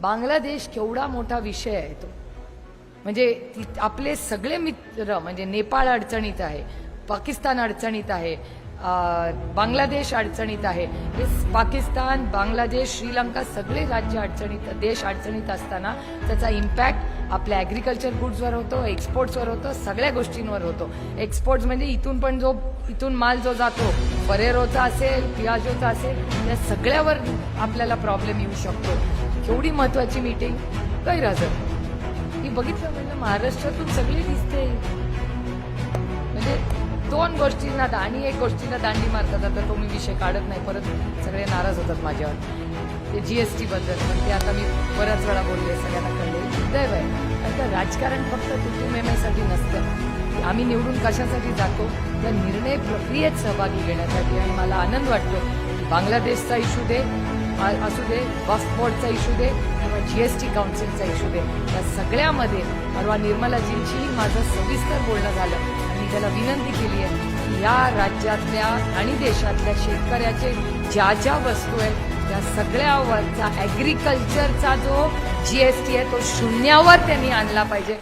बांगलादेश केवढा मोठा विषय आहे तो. म्हणजे आपले सगळे मित्र म्हणजे नेपाळ अडचणीत आहे पाकिस्तान अडचणीत आहे बांगलादेश अडचणीत आहे. हे पाकिस्तान बांगलादेश श्रीलंका सगळे राज्य अडचणीत देश अडचणीत असताना त्याचा इम्पॅक्ट आपल्या ॲग्रिकल्चर गुड्सवर होतो एक्सपोर्ट्सवर होतो सगळ्या गोष्टींवर होतो. एक्सपोर्ट्स म्हणजे इथून पण जो इथून माल जो जातो फरेरोचा असेल पियाजोचा असेल या सगळ्यावर आपल्याला प्रॉब्लेम येऊ शकतो. केवढी महत्वाची मीटिंग गैरहजर. ही बघितलं म्हणजे महाराष्ट्रातून सगळी दिसते दोन गोष्टींना आणि एक गोष्टींना दांडी मारतात. आता तो मी विषय काढत नाही परत सगळे नाराज होतात माझ्यावर. ते जीएसटी बद्दल पण ते आता मी बऱ्याच वेळा बोलले सगळ्यांना कळले. दैव आहे आता राजकारण फक्त तुतुमेमेसाठी नसतं. आम्ही निवडून कशासाठी जातो? त्या निर्णय प्रक्रियेत सहभागी घेण्यासाठी. आणि मला आनंद वाटतो बांगलादेशचा इशू दे असू दे वक्फ बोर्डचा इशू दे किंवा जीएसटी काउन्सिलचा इशू दे. या सगळ्यामध्ये परवा निर्मलाजींशीही माझं सविस्तर बोलणं झालं. त्याला विनंती केली आहे. या राज्यातल्या आणि देशातल्या शेतकऱ्याचे ज्या ज्या वस्तू आहेत त्या सगळ्यावरचा ॲग्रिकल्चरचा जो जीएसटी आहे तो शून्यावर त्यांनी आणला पाहिजे.